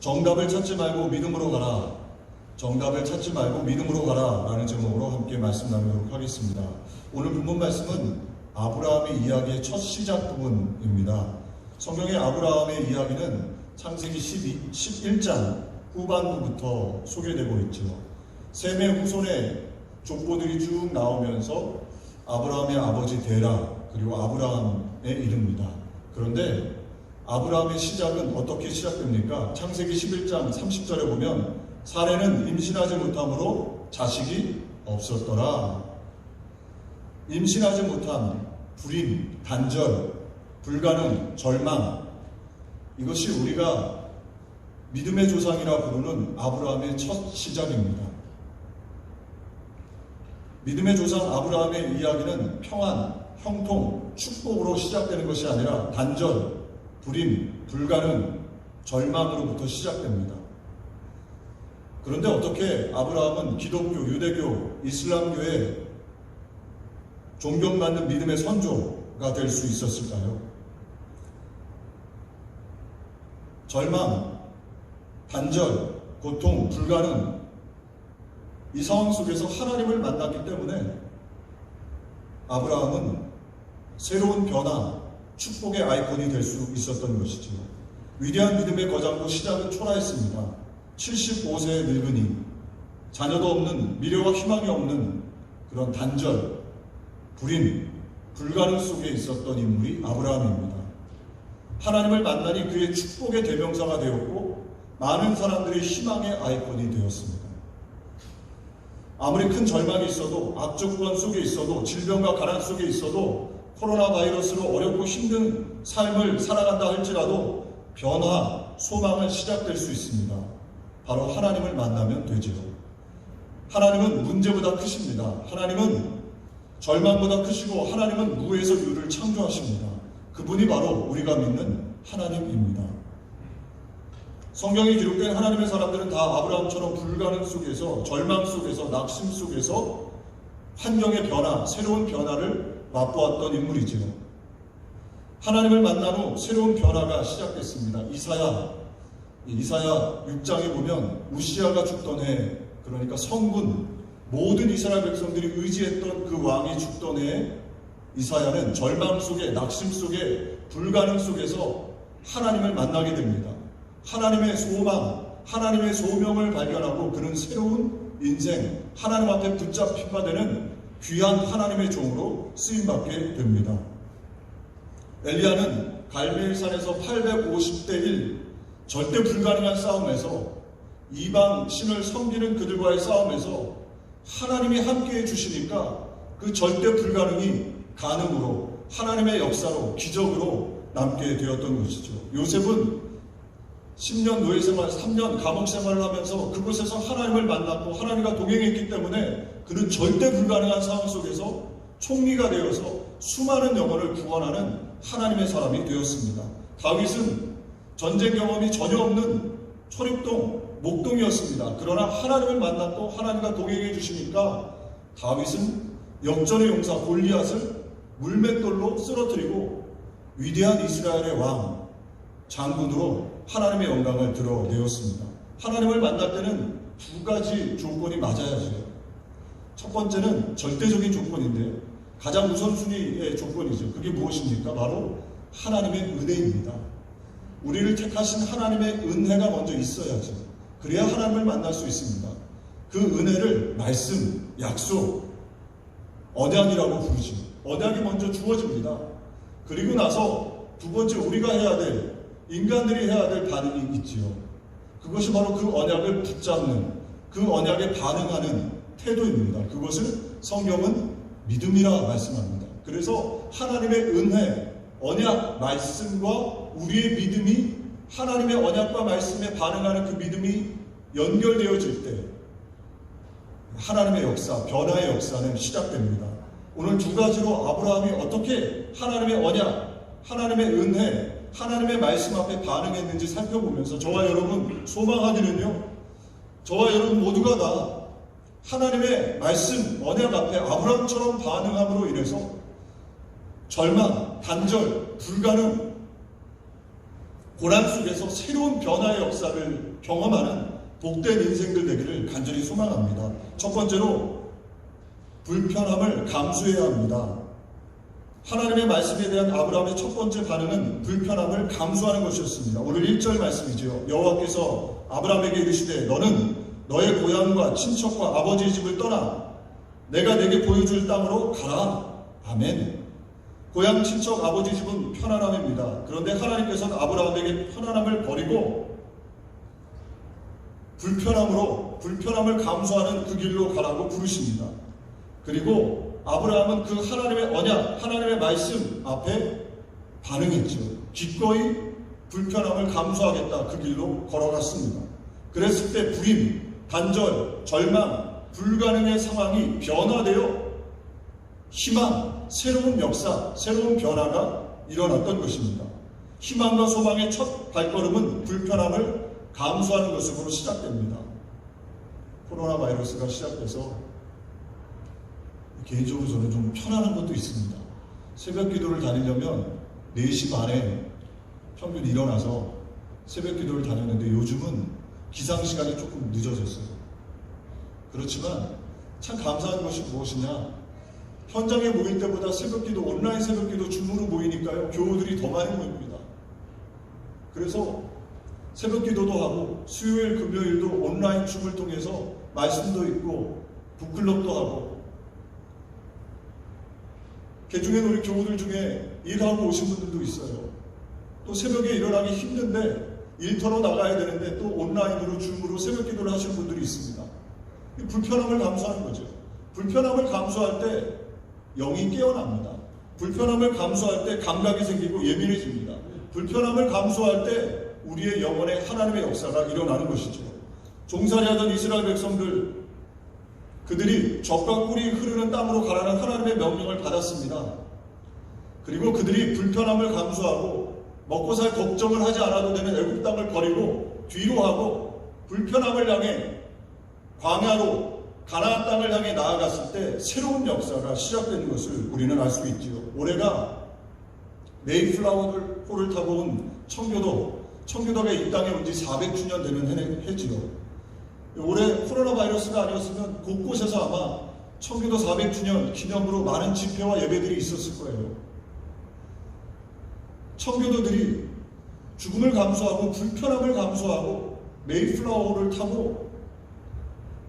정답을 찾지 말고 믿음으로 가라. 정답을 찾지 말고 믿음으로 가라. 라는 제목으로 함께 말씀 나누도록 하겠습니다. 오늘 본문 말씀은 아브라함의 이야기의 첫 시작 부분입니다. 성경의 아브라함의 이야기는 창세기 12, 11장 후반부부터 소개되고 있죠. 셈의 후손의 족보들이 쭉 나오면서 아브라함의 아버지 데라 그리고 아브라함에 이릅니다. 그런데 아브라함의 시작은 어떻게 시작됩니까? 창세기 11장 30절에 보면 사례는 임신하지 못함으로 자식이 없었더라. 임신하지 못함, 불임, 단절, 불가능, 절망 이것이 우리가 믿음의 조상이라 부르는 아브라함의 첫 시작입니다. 믿음의 조상 아브라함의 이야기는 평안, 형통, 축복으로 시작되는 것이 아니라 단절, 불임, 불가능, 절망으로부터 시작됩니다. 그런데 어떻게 아브라함은 기독교, 유대교, 이슬람교의 존경받는 믿음의 선조가 될 수 있었을까요? 절망, 단절, 고통, 불가능, 이 상황 속에서 하나님을 만났기 때문에 아브라함은 새로운 변화, 축복의 아이콘이 될 수 있었던 것이죠. 위대한 믿음의 거장도 시작은 초라했습니다. 75세의 늙은이, 자녀도 없는, 미래와 희망이 없는 그런 단절, 불임, 불가능 속에 있었던 인물이 아브라함입니다. 하나님을 만나니 그의 축복의 대명사가 되었고 많은 사람들의 희망의 아이콘이 되었습니다. 아무리 큰 절망이 있어도 악조건 속에 있어도 질병과 가난 속에 있어도 코로나 바이러스로 어렵고 힘든 삶을 살아간다 할지라도 변화, 소망은 시작될 수 있습니다. 바로 하나님을 만나면 되지요. 하나님은 문제보다 크십니다. 하나님은 절망보다 크시고 하나님은 무에서 유를 창조하십니다. 그분이 바로 우리가 믿는 하나님입니다. 성경에 기록된 하나님의 사람들은 다 아브라함처럼 불가능 속에서 절망 속에서 낙심 속에서 환경의 변화, 새로운 변화를 맛보았던 인물이지요. 하나님을 만난 후 새로운 변화가 시작됐습니다. 이사야, 이사야 6장에 보면 우시아가 죽던 해, 그러니까 성군, 모든 이스라엘 백성들이 의지했던 그 왕이 죽던 해에 이사야는 절망 속에, 낙심 속에, 불가능 속에서 하나님을 만나게 됩니다. 하나님의 소망, 하나님의 소명을 발견하고 그는 새로운 인생, 하나님 앞에 붙잡힌 바 되는 귀한 하나님의 종으로 쓰임받게 됩니다. 엘리야는 갈멜산에서 850대 1 절대 불가능한 싸움에서 이방 신을 섬기는 그들과의 싸움에서 하나님이 함께 해 주시니까 그 절대 불가능이 가능으로 하나님의 역사로 기적으로 남게 되었던 것이죠. 요셉은 10년 노예 생활, 3년 감옥 생활을 하면서 그곳에서 하나님을 만났고 하나님과 동행했기 때문에 그는 절대 불가능한 상황 속에서 총리가 되어서 수많은 영혼을 구원하는 하나님의 사람이 되었습니다. 다윗은 전쟁 경험이 전혀 없는 초립동, 목동이었습니다. 그러나 하나님을 만났고 하나님과 동행해 주시니까 다윗은 역전의 용사 골리앗을 물맷돌로 쓰러뜨리고 위대한 이스라엘의 왕, 장군으로 하나님의 영광을 드러내었습니다. 하나님을 만날 때는 두 가지 조건이 맞아야죠. 첫 번째는 절대적인 조건인데 가장 우선순위의 조건이죠. 그게 무엇입니까? 바로 하나님의 은혜입니다. 우리를 택하신 하나님의 은혜가 먼저 있어야죠. 그래야 하나님을 만날 수 있습니다. 그 은혜를 말씀, 약속, 언약이라고 부르죠. 언약이 먼저 주어집니다. 그리고 나서 두 번째 우리가 해야 될 인간들이 해야 될 반응이 있지요. 그것이 바로 그 언약을 붙잡는 그 언약에 반응하는 태도입니다. 그것을 성경은 믿음이라 말씀합니다. 그래서 하나님의 은혜, 언약, 말씀과 우리의 믿음이 하나님의 언약과 말씀에 반응하는 그 믿음이 연결되어질 때 하나님의 역사, 변화의 역사는 시작됩니다. 오늘 두 가지로 아브라함이 어떻게 하나님의 언약, 하나님의 은혜, 하나님의 말씀 앞에 반응했는지 살펴보면서 저와 여러분 소망하기는요. 저와 여러분 모두가 다 하나님의 말씀, 언약 앞에 아브라함처럼 반응함으로 인해서 절망, 단절, 불가능 고난 속에서 새로운 변화의 역사를 경험하는 복된 인생들 되기를 간절히 소망합니다. 첫 번째로 불편함을 감수해야 합니다. 하나님의 말씀에 대한 아브라함의 첫 번째 반응은 불편함을 감수하는 것이었습니다. 오늘 1절 말씀이지요. 여호와께서 아브라함에게 이르시되 너는 너의 고향과 친척과 아버지의 집을 떠나 내가 내게 보여줄 땅으로 가라. 아멘. 고향 친척 아버지 집은 편안함입니다. 그런데 하나님께서는 아브라함에게 편안함을 버리고 불편함으로 불편함을 감수하는 그 길로 가라고 부르십니다. 그리고 아브라함은 그 하나님의 언약, 하나님의 말씀 앞에 반응했죠. 기꺼이 불편함을 감수하겠다 그 길로 걸어갔습니다. 그랬을 때 불임, 단절, 절망, 불가능의 상황이 변화되어 희망, 새로운 역사, 새로운 변화가 일어났던 것입니다. 희망과 소망의 첫 발걸음은 불편함을 감수하는 것으로 시작됩니다. 코로나 바이러스가 시작돼서 개인적으로 저는 좀 편안한 것도 있습니다. 새벽 기도를 다니려면 4시 반에 평균 일어나서 새벽 기도를 다녔는데 요즘은 기상 시간이 조금 늦어졌어요. 그렇지만 참 감사한 것이 무엇이냐? 현장에 모일 때보다 새벽 기도, 온라인 새벽 기도 줌으로 모이니까요. 교우들이 더 많이 모입니다. 그래서 새벽 기도도 하고 수요일, 금요일도 온라인 줌을 통해서 말씀도 있고 북클럽도 하고 개중에 우리 교우들 중에 일하고 오신 분들도 있어요. 또 새벽에 일어나기 힘든데 일터로 나가야 되는데 또 온라인으로 줌으로 새벽 기도를 하시는 분들이 있습니다. 이 불편함을 감수하는 거죠. 불편함을 감수할 때 영이 깨어납니다. 불편함을 감수할 때 감각이 생기고 예민해집니다. 불편함을 감수할 때 우리의 영혼에 하나님의 역사가 일어나는 것이죠. 종살이하던 이스라엘 백성들 그들이 적과 꿀이 흐르는 땅으로 가라는 하나님의 명령을 받았습니다. 그리고 그들이 불편함을 감수하고 먹고 살 걱정을 하지 않아도 되는 애굽 땅을 버리고 뒤로 하고 불편함을 향해 광야로 가나안 땅을 향해 나아갔을 때 새로운 역사가 시작되는 것을 우리는 알 수 있지요. 올해가 메이플라워를 호를 타고 온 청교도, 청교도가 이 땅에 온 지 400주년 되는 해, 해지요. 올해 코로나 바이러스가 아니었으면 곳곳에서 아마 청교도 400주년 기념으로 많은 집회와 예배들이 있었을 거예요. 청교도들이 죽음을 감수하고 불편함을 감수하고 메이플라워를 타고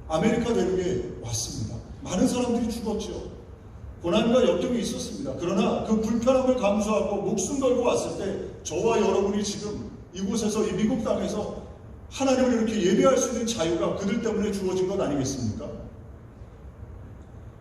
아메리카 대륙에 왔습니다. 많은 사람들이 죽었죠. 고난과 역경이 있었습니다. 그러나 그 불편함을 감수하고 목숨 걸고 왔을 때 저와 여러분이 지금 이곳에서 이 미국 땅에서 하나님을 이렇게 예배할 수 있는 자유가 그들 때문에 주어진 것 아니겠습니까?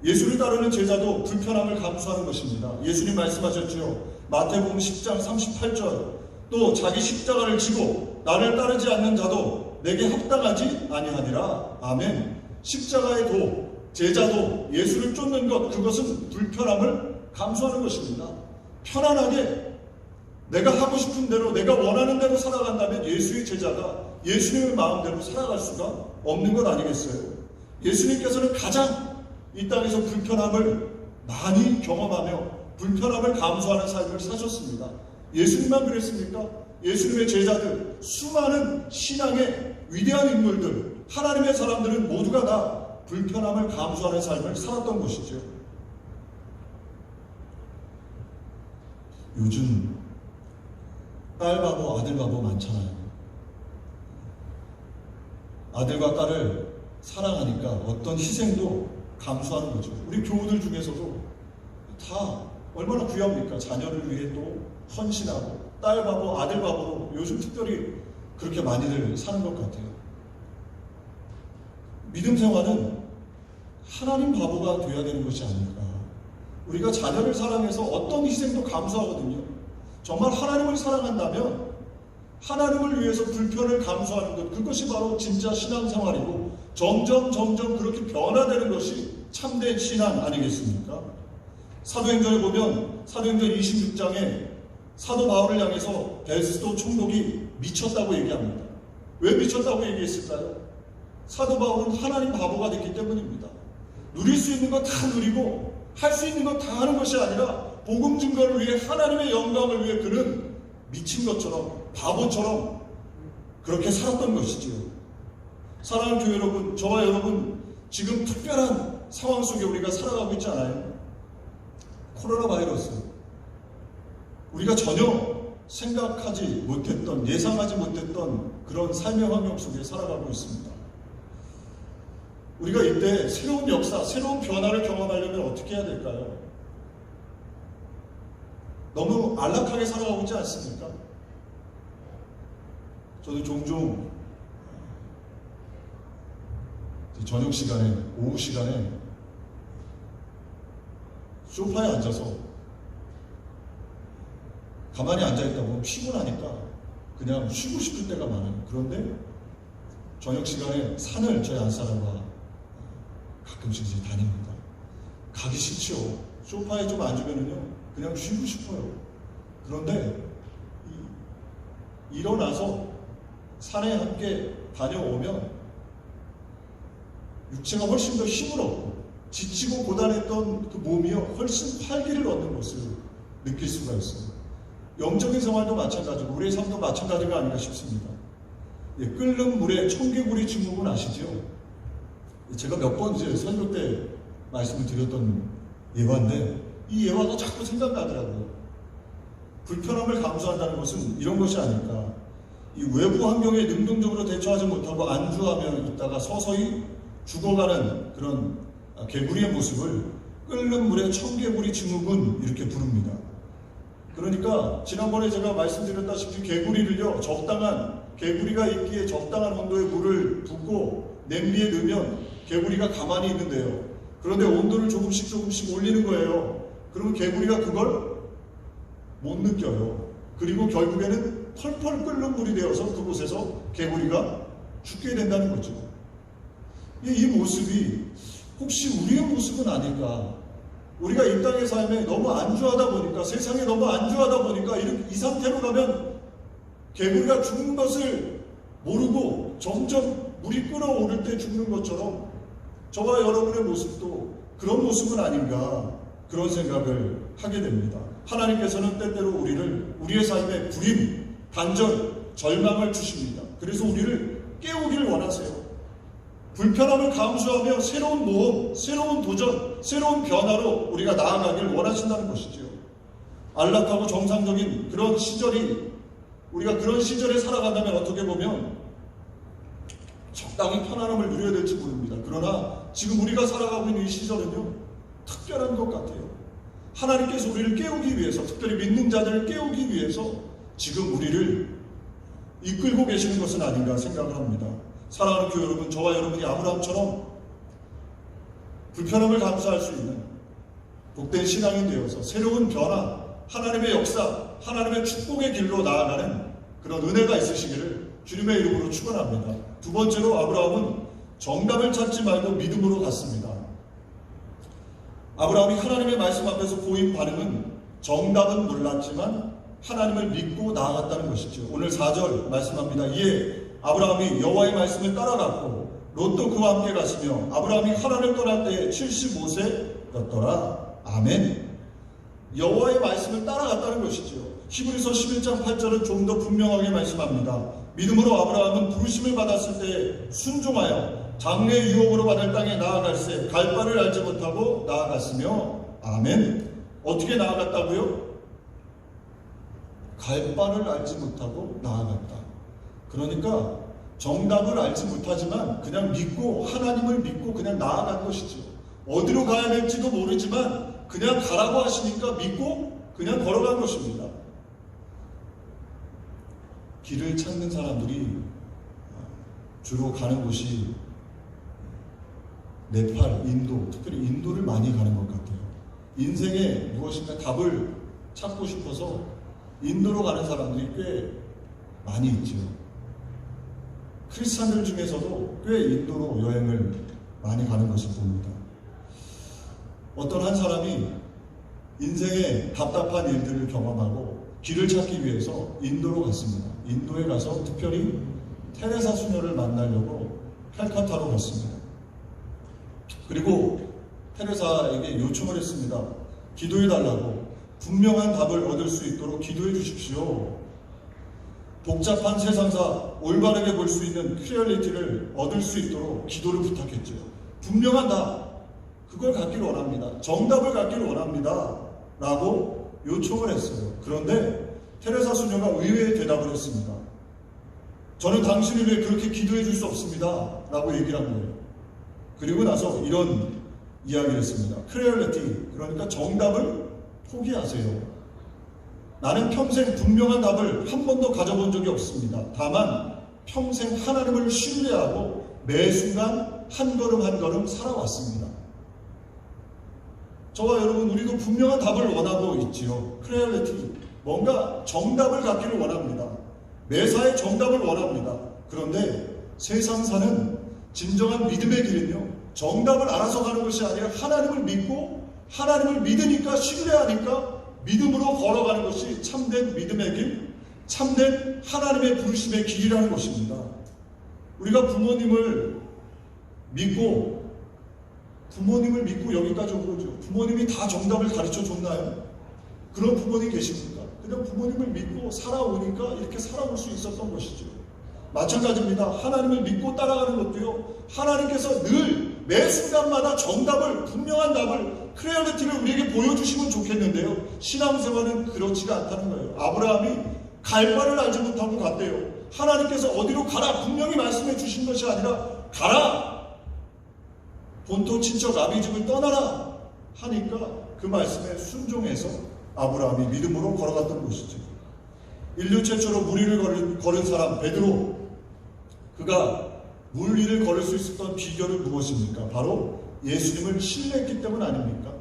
예수를 따르는 제자도 불편함을 감수하는 것입니다. 예수님 말씀하셨죠. 마태복음 10장 38절 또 자기 십자가를 지고 나를 따르지 않는 자도 내게 합당하지 아니하니라. 아멘. 십자가의 도, 제자도 예수를 쫓는 것 그것은 불편함을 감수하는 것입니다. 편안하게 내가 하고 싶은 대로 내가 원하는 대로 살아간다면 예수의 제자가 예수님의 마음대로 살아갈 수가 없는 것 아니겠어요? 예수님께서는 가장 이 땅에서 불편함을 많이 경험하며 불편함을 감수하는 삶을 사셨습니다. 예수님만 그랬습니까? 예수님의 제자들, 수많은 신앙의 위대한 인물들, 하나님의 사람들은 모두가 다 불편함을 감수하는 삶을 살았던 것이죠. 요즘 딸 바보, 아들 바보 많잖아요. 아들과 딸을 사랑하니까 어떤 희생도 감수하는 거죠. 우리 교우들 중에서도 다 얼마나 귀합니까? 자녀를 위해 또 헌신하고 딸 바보, 아들 바보로 요즘 특별히 그렇게 많이들 사는 것 같아요. 믿음 생활은 하나님 바보가 되어야 되는 것이 아닐까. 우리가 자녀를 사랑해서 어떤 희생도 감수하거든요. 정말 하나님을 사랑한다면 하나님을 위해서 불편을 감수하는 것 그것이 바로 진짜 신앙생활이고 점점 점점 그렇게 변화되는 것이 참된 신앙 아니겠습니까? 사도행전에 보면 사도행전 26장에 사도 바울을 향해서 베스도 총독이 미쳤다고 얘기합니다. 왜 미쳤다고 얘기했을까요? 사도 바울은 하나님 바보가 됐기 때문입니다. 누릴 수 있는 거다 누리고 할 수 있는 거다 하는 것이 아니라 복음 증거를 위해 하나님의 영광을 위해 그는 미친 것처럼 바보처럼 그렇게 살았던 것이지요. 사랑하는 교회 여러분, 저와 여러분 지금 특별한 상황 속에 우리가 살아가고 있지 않아요? 코로나 바이러스. 우리가 전혀 생각하지 못했던, 예상하지 못했던 그런 삶의 환경 속에 살아가고 있습니다. 우리가 이때 새로운 역사, 새로운 변화를 경험하려면 어떻게 해야 될까요? 너무 안락하게 살아가고 있지 않습니까? 저도 종종 저녁 시간에, 오후 시간에 소파에 앉아서 가만히 앉아있다 보면 피곤하니까 그냥 쉬고 싶을 때가 많아요. 그런데 저녁 시간에 산을 저희 안사람과 가끔씩 이제 다닙니다. 가기 싫죠. 소파에 좀 앉으면은요, 그냥 쉬고 싶어요. 그런데 이- 일어나서 산에 함께 다녀오면 육체가 훨씬 더 힘을 얻고 지치고 고단했던 그 몸이요 훨씬 활기를 얻는 것을 느낄 수가 있어요. 영적인 생활도 마찬가지고 우리의 삶도 마찬가지가 아닌가 싶습니다. 예, 끓는 물에 청개구리 증후군 아시죠? 제가 몇 번 이제 설교 때 말씀을 드렸던 예화인데 이 예화가 자꾸 생각나더라고요. 불편함을 감수한다는 것은 이런 것이 아닐까. 이 외부 환경에 능동적으로 대처하지 못하고 안주하며 있다가 서서히 죽어가는 그런 아, 개구리의 모습을 끓는 물에 청개구리 증후군 이렇게 부릅니다. 그러니까 지난번에 제가 말씀드렸다시피 개구리를요 적당한 개구리가 있기에 적당한 온도의 물을 붓고 냄비에 넣으면 개구리가 가만히 있는데요. 그런데 온도를 조금씩 조금씩 올리는 거예요. 그러면 개구리가 그걸 못 느껴요. 그리고 결국에는 펄펄 끓는 물이 되어서 그곳에서 개구리가 죽게 된다는 거죠. 이, 이 모습이 혹시 우리의 모습은 아닐까? 우리가 이 땅의 삶에 너무 안주하다 보니까 세상에 너무 안주하다 보니까 이, 이 상태로 가면 개구리가 죽는 것을 모르고 점점 물이 끓어오를 때 죽는 것처럼 저와 여러분의 모습도 그런 모습은 아닌가 그런 생각을 하게 됩니다. 하나님께서는 때때로 우리를 우리의 삶에 불임, 단절, 절망을 주십니다. 그래서 우리를 깨우기를 원하세요. 불편함을 감수하며 새로운 모험, 새로운 도전, 새로운 변화로 우리가 나아가길 원하신다는 것이지요. 안락하고 정상적인 그런 시절이 우리가 그런 시절에 살아간다면 어떻게 보면 적당히 편안함을 누려야 될지 모릅니다. 그러나 지금 우리가 살아가고 있는 이 시절은요, 특별한 것 같아요. 하나님께서 우리를 깨우기 위해서, 특별히 믿는 자들을 깨우기 위해서 지금 우리를 이끌고 계시는 것은 아닌가 생각을 합니다. 사랑하는 교회 여러분, 저와 여러분이 아브라함처럼 불편함을 감수할 수 있는 복된 신앙이 되어서 새로운 변화, 하나님의 역사, 하나님의 축복의 길로 나아가는 그런 은혜가 있으시기를 주님의 이름으로 축원합니다. 두 번째로 아브라함은 정답을 찾지 말고 믿음으로 갔습니다. 아브라함이 하나님의 말씀 앞에서 보인 반응은 정답은 몰랐지만 하나님을 믿고 나아갔다는 것이죠. 오늘 4절 말씀합니다. 이에 아브라함이 여호와의 말씀을 따라갔고 롯도 그와 함께 갔으며 아브라함이 하나님을 떠날 때에 75세였더라. 아멘. 여호와의 말씀을 따라갔다는 것이죠. 히브리서 11장 8절은 좀 더 분명하게 말씀합니다. 믿음으로 아브라함은 부르심을 받았을 때 순종하여 장래 유업으로 받을 땅에 나아갈새 갈 바를 알지 못하고 나아갔으며 아멘. 어떻게 나아갔다고요? 갈 바를 알지 못하고 나아갔다. 그러니까 정답을 알지 못하지만 그냥 믿고 하나님을 믿고 그냥 나아간 것이죠. 어디로 가야 될지도 모르지만 그냥 가라고 하시니까 믿고 그냥 걸어간 것입니다. 길을 찾는 사람들이 주로 가는 곳이 네팔, 인도, 특별히 인도를 많이 가는 것 같아요. 인생에 무엇인가 답을 찾고 싶어서 인도로 가는 사람들이 꽤 많이 있죠. 크리스찬들 중에서도 꽤 인도로 여행을 많이 가는 것을 봅니다. 어떤 한 사람이 인생의 답답한 일들을 경험하고 길을 찾기 위해서 인도로 갔습니다. 인도에 가서 특별히 테레사 수녀를 만나려고 칼카타로 갔습니다. 그리고 테레사에게 요청을 했습니다. 기도해 달라고 분명한 답을 얻을 수 있도록 기도해 주십시오. 복잡한 세상사 올바르게 볼 수 있는 클리어리티를 얻을 수 있도록 기도를 부탁했죠. 분명한 답, 그걸 갖기를 원합니다. 정답을 갖기를 원합니다. 라고 요청을 했어요. 그런데 테레사 수녀가 의외의 대답을 했습니다. 저는 당신을 위해 그렇게 기도해 줄 수 없습니다. 라고 얘기를 한 거예요. 그리고 나서 이런 이야기를 했습니다. 클리어리티, 그러니까 정답을 포기하세요. 나는 평생 분명한 답을 한 번도 가져본 적이 없습니다. 다만 평생 하나님을 신뢰하고 매 순간 한 걸음 한 걸음 살아왔습니다. 저와 여러분 우리도 분명한 답을 원하고 있지요. 클리어리티 뭔가 정답을 갖기를 원합니다. 매사에 정답을 원합니다. 그런데 세상 사는 진정한 믿음의 길은요. 정답을 알아서 가는 것이 아니라 하나님을 믿고 하나님을 믿으니까 신뢰하니까 믿음으로 걸어가는 것이 참된 믿음의 길, 참된 하나님의 부르심의 길이라는 것입니다. 우리가 부모님을 믿고 부모님을 믿고 여기까지 온 거죠. 부모님이 다 정답을 가르쳐 줬나요? 그런 부모님 계십니까? 그냥 부모님을 믿고 살아오니까 이렇게 살아올 수 있었던 것이죠. 마찬가지입니다. 하나님을 믿고 따라가는 것도요. 하나님께서 늘 매 순간마다 정답을 분명한 답을 크레어리티를 우리에게 보여주시면 좋겠는데요. 신앙생활은 그렇지가 않다는 거예요. 아브라함이 갈 바를 알지 못하고 갔대요. 하나님께서 어디로 가라 분명히 말씀해 주신 것이 아니라 가라 본토 친척 아비 집을 떠나라 하니까 그 말씀에 순종해서 아브라함이 믿음으로 걸어갔던 것이죠. 인류 최초로 물 위를 걸은, 걸은 사람 베드로 그가 물 위를 걸을 수 있었던 비결은 무엇입니까? 바로 예수님을 신뢰했기 때문 아닙니까?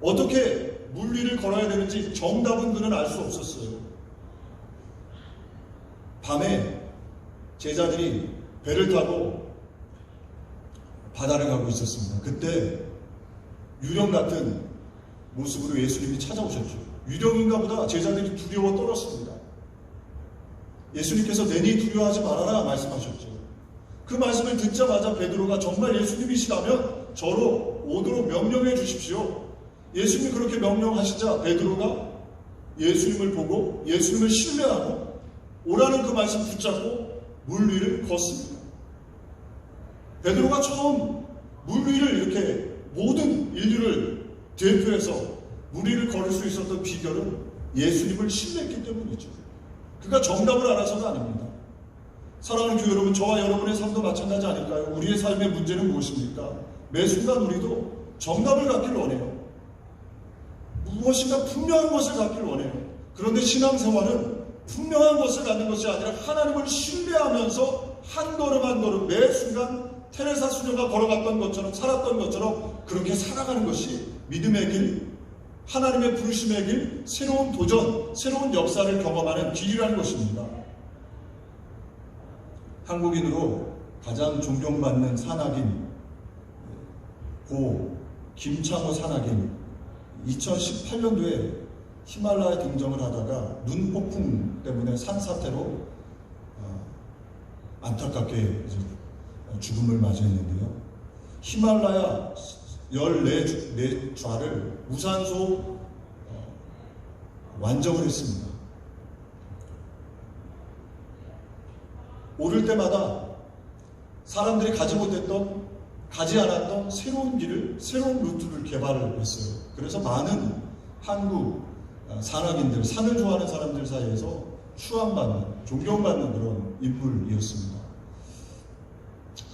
어떻게 물 위를 걸어야 되는지 정답은 그는 알 수 없었어요. 밤에 제자들이 배를 타고 바다를 가고 있었습니다. 그때 유령 같은 모습으로 예수님이 찾아오셨죠. 유령인가 보다 제자들이 두려워 떨었습니다. 예수님께서 내니 두려워하지 말아라 말씀하셨죠. 그 말씀을 듣자마자 베드로가 정말 예수님이시라면 저로 오도록 명령해 주십시오. 예수님이 그렇게 명령하시자 베드로가 예수님을 보고 예수님을 신뢰하고 오라는 그 말씀 붙잡고 물 위를 걷습니다. 베드로가 처음 물 위를 이렇게 모든 인류를 대표해서 물 위를 걸을 수 있었던 비결은 예수님을 신뢰했기 때문이죠. 그가 정답을 알아서가 아닙니다. 사랑하는 교회 여러분, 저와 여러분의 삶도 마찬가지 아닐까요? 우리의 삶의 문제는 무엇입니까? 매 순간 우리도 정답을 갖길 원해요. 무엇인가 분명한 것을 갖길 원해요. 그런데 신앙생활은 분명한 것을 갖는 것이 아니라 하나님을 신뢰하면서 한 걸음 한 걸음 매 순간 테레사 수녀가 걸어갔던 것처럼 살았던 것처럼 그렇게 살아가는 것이 믿음의 길, 하나님의 부르심의 길, 새로운 도전, 새로운 역사를 경험하는 길이라는 것입니다. 한국인으로 가장 존경받는 산악인 고 김창호 산악인 2018년도에 히말라야 등정을 하다가 눈 폭풍 때문에 산사태로 어, 안타깝게 죽음을 맞이했는데요. 히말라야 14좌를 무산소 어, 완정을 했습니다. 오를 때마다 사람들이 가지 못했던, 가지 않았던 새로운 길을, 새로운 루트를 개발을 했어요. 그래서 많은 한국 어, 산악인들, 산을 좋아하는 사람들 사이에서 추앙받는, 존경받는 그런 인물이었습니다.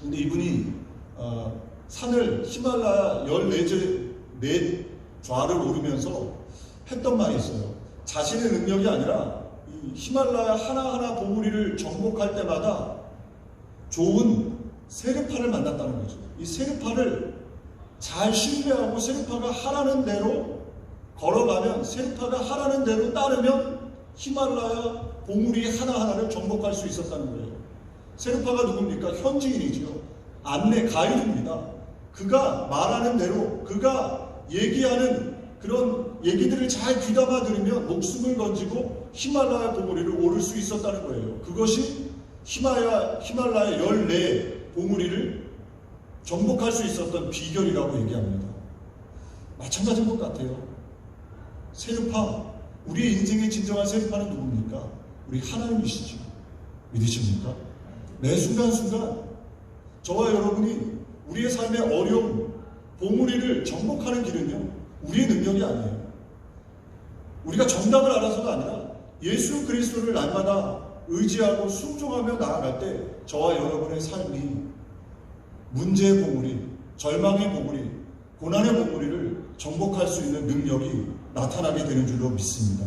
근데 이분이 어, 산을 히말라야 14제, 네 좌를 오르면서 했던 말이 있어요. 자신의 능력이 아니라 이 히말라야 하나하나 봉우리를 정복할 때마다 좋은 세르파를 만났다는 거죠. 이 세르파를 잘 신뢰하고 세르파가 하라는 대로 걸어가면 세르파가 하라는 대로 따르면 히말라야 봉우리 하나하나를 정복할 수 있었다는 거예요. 세르파가 누굽니까? 현지인이지요. 안내 가이드입니다. 그가 말하는 대로 그가 얘기하는 그런 얘기들을 잘 귀담아 들으면 목숨을 건지고 히말라야 봉우리를 오를 수 있었다는 거예요. 그것이 히마야, 히말라야 14 봉우리를 정복할 수 있었던 비결이라고 얘기합니다. 마찬가지인 것 같아요. 세르파, 우리의 인생의 진정한 세르파는 누굽니까? 우리 하나님이시죠. 믿으십니까? 매 순간순간 저와 여러분이 우리의 삶의 어려움, 봉우리를 정복하는 길은요, 우리의 능력이 아니에요. 우리가 정답을 알아서가 아니라 예수 그리스도를 날마다 의지하고 순종하며 나아갈 때 저와 여러분의 삶이 문제의 봉우리, 절망의 봉우리, 고난의 봉우리를 정복할 수 있는 능력이 나타나게 되는 줄로 믿습니다.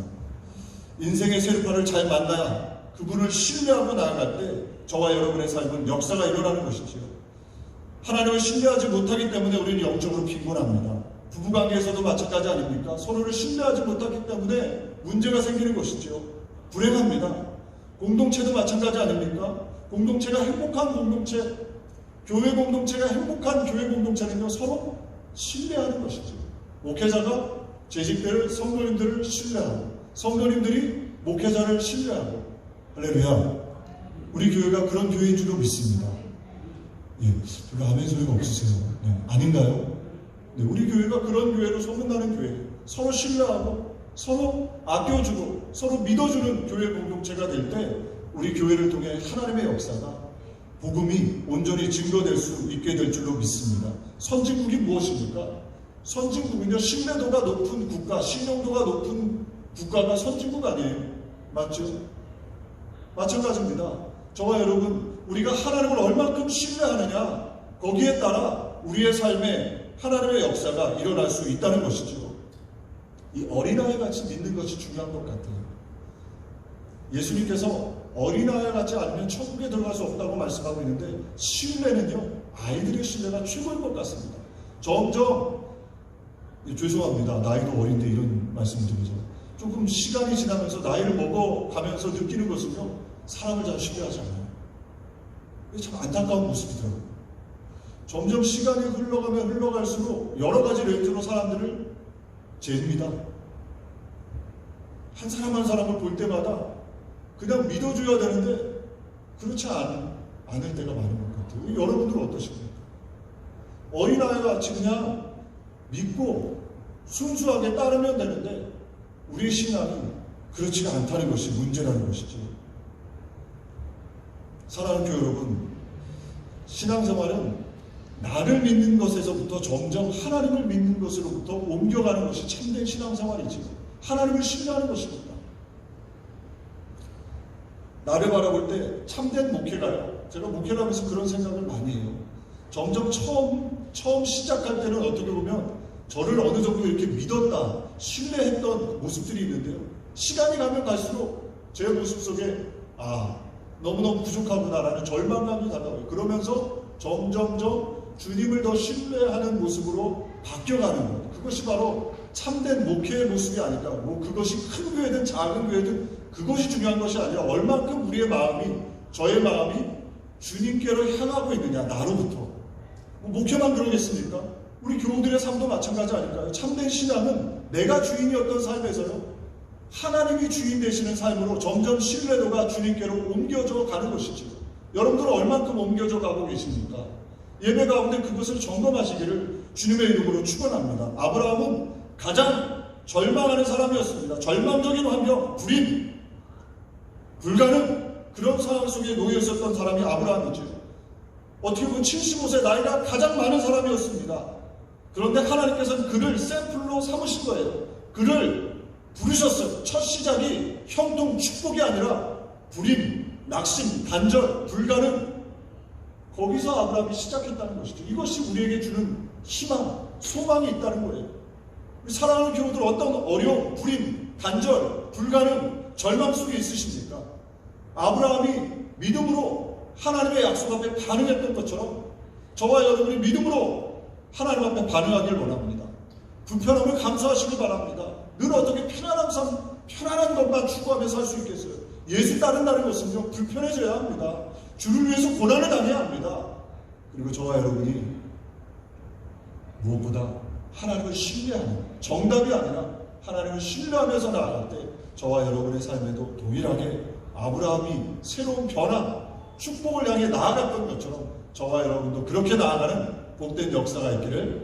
인생의 세르파를 잘 만나야 그분을 신뢰하고 나아갈 때 저와 여러분의 삶은 역사가 일어나는 것이지요. 하나님을 신뢰하지 못하기 때문에 우리는 영적으로 빈곤합니다. 부부관계에서도 마찬가지 아닙니까? 서로를 신뢰하지 못하기 때문에 문제가 생기는 것이죠. 불행합니다. 공동체도 마찬가지 아닙니까? 공동체가 행복한 공동체, 교회 공동체가 행복한 교회 공동체는요, 서로 신뢰하는 것이죠. 목회자가 재직들을, 성도님들을 신뢰하고, 성도님들이 목회자를 신뢰하고, 할렐루야. 우리 교회가 그런 교회인 줄로 믿습니다. 예, 별로 아멘 소리가 없으세요. 네, 아닌가요? 네, 우리 교회가 그런 교회로 소문나는 교회. 서로 신뢰하고, 서로 아껴주고, 서로 믿어주는 교회 공동체가 될 때, 우리 교회를 통해 하나님의 역사가 복음이 온전히 증거될 수 있게 될 줄로 믿습니다. 선진국이 무엇입니까? 선진국은요, 신뢰도가 높은 국가, 신용도가 높은 국가가 선진국 아니에요. 맞죠? 마찬가지입니다. 저와 여러분, 우리가 하나님을 얼만큼 신뢰하느냐, 거기에 따라 우리의 삶에 하나님의 역사가 일어날 수 있다는 것이죠. 이 어린아이 같이 믿는 것이 중요한 것 같아요. 예수님께서 어린아이 같지 않으면 천국에 들어갈 수 없다고 말씀하고 있는데, 신뢰는요, 아이들의 신뢰가 최고인 것 같습니다. 점점, 예, 죄송합니다. 나이도 어린데 이런 말씀을 드리죠. 조금 시간이 지나면서 나이를 먹어가면서 느끼는 것은요, 사람을 잘 신뢰하지 않아요. 참 안타까운 모습이더라고요. 점점 시간이 흘러가면 흘러갈수록 여러 가지 레이트로 사람들을 잽니다. 한 사람 한 사람을 볼 때마다 그냥 믿어줘야 되는데 그렇지 않, 않을 때가 많은 것 같아요. 여러분들은 어떠십니까? 어린아이 같이 그냥 믿고 순수하게 따르면 되는데 우리의 신앙이 그렇지가 않다는 것이 문제라는 것이죠. 사랑하는 교회 여러분, 신앙생활은 나를 믿는 것에서부터 점점 하나님을 믿는 것으로부터 옮겨가는 것이 참된 신앙생활이지. 하나님을 신뢰하는 것입니다. 나를 바라볼 때 참된 목회가요. 제가 목회를 하면서 그런 생각을 많이 해요. 점점 처음, 처음 시작할 때는 어떻게 보면 저를 어느 정도 이렇게 믿었다, 신뢰했던 모습들이 있는데요. 시간이 가면 갈수록 제 모습 속에, 아, 너무너무 부족하구나라는 절망감이 다가와요. 그러면서 점점점 주님을 더 신뢰하는 모습으로 바뀌어가는 것. 그것이 바로 참된 목회의 모습이 아닐까. 뭐 그것이 큰 교회든 작은 교회든 그것이 중요한 것이 아니라 얼만큼 우리의 마음이, 저의 마음이 주님께로 향하고 있느냐, 나로부터. 뭐 목회만 그러겠습니까? 우리 교우들의 삶도 마찬가지 아닐까요? 참된 신앙은 내가 주인이었던 삶에서요. 하나님이 주인 되시는 삶으로 점점 신뢰도가 주님께로 옮겨져 가는 것이죠. 여러분들은 얼만큼 옮겨져 가고 계십니까? 예배 가운데 그것을 점검하시기를 주님의 이름으로 축원합니다. 아브라함은 가장 절망하는 사람이었습니다. 절망적인 환경, 불임, 불가능 그런 상황 속에 놓여 있었던 사람이 아브라함이죠. 어떻게 보면 75세 나이가 가장 많은 사람이었습니다. 그런데 하나님께서는 그를 샘플로 삼으신 거예요. 그를 부르셨어요. 첫 시작이 형통 축복이 아니라 불임, 낙심, 단절, 불가능. 거기서 아브라함이 시작했다는 것이죠. 이것이 우리에게 주는 희망, 소망이 있다는 거예요. 우리 사랑하는 교우들 어떤 어려움, 불임, 단절, 불가능, 절망 속에 있으십니까? 아브라함이 믿음으로 하나님의 약속 앞에 반응했던 것처럼 저와 여러분이 믿음으로 하나님 앞에 반응하길 원합니다. 불편함을 감수하시길 바랍니다. 늘 어떻게 편안한 삶, 편안한 것만 추구하며 살 수 있겠어요? 예수 따른다는 것은요, 불편해져야 합니다. 주를 위해서 고난을 당해야 합니다. 그리고 저와 여러분이 무엇보다 하나님을 신뢰하는, 정답이 아니라 하나님을 신뢰하면서 나아갈 때 저와 여러분의 삶에도 동일하게 아브라함이 새로운 변화, 축복을 향해 나아갔던 것처럼 저와 여러분도 그렇게 나아가는 복된 역사가 있기를